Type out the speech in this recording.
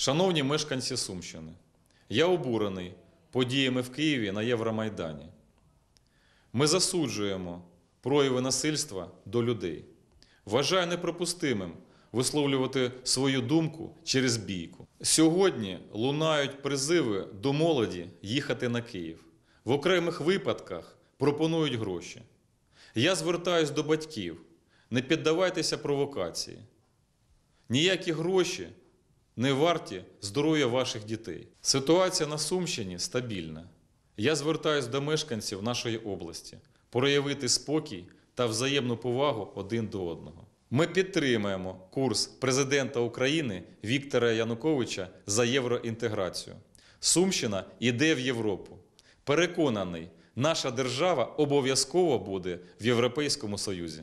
Шановні мешканці Сумщини, я обурений подіями в Києві на Євромайдані. Ми засуджуємо прояви насильства до людей. Вважаю неприпустимим висловлювати свою думку через бійку. Сьогодні лунають призиви до молоді їхати на Київ. В окремих випадках пропонують гроші. Я звертаюсь до батьків: не піддавайтеся провокації. Ніякі гроші не варті здоров'я ваших дітей. Ситуація на Сумщині стабільна. Я звертаюсь до мешканців нашої області проявити спокій та взаємну повагу один до одного. Ми підтримуємо курс президента України Віктора Януковича за євроінтеграцію. Сумщина йде в Європу. Переконаний, наша держава обов'язково буде в Європейському Союзі.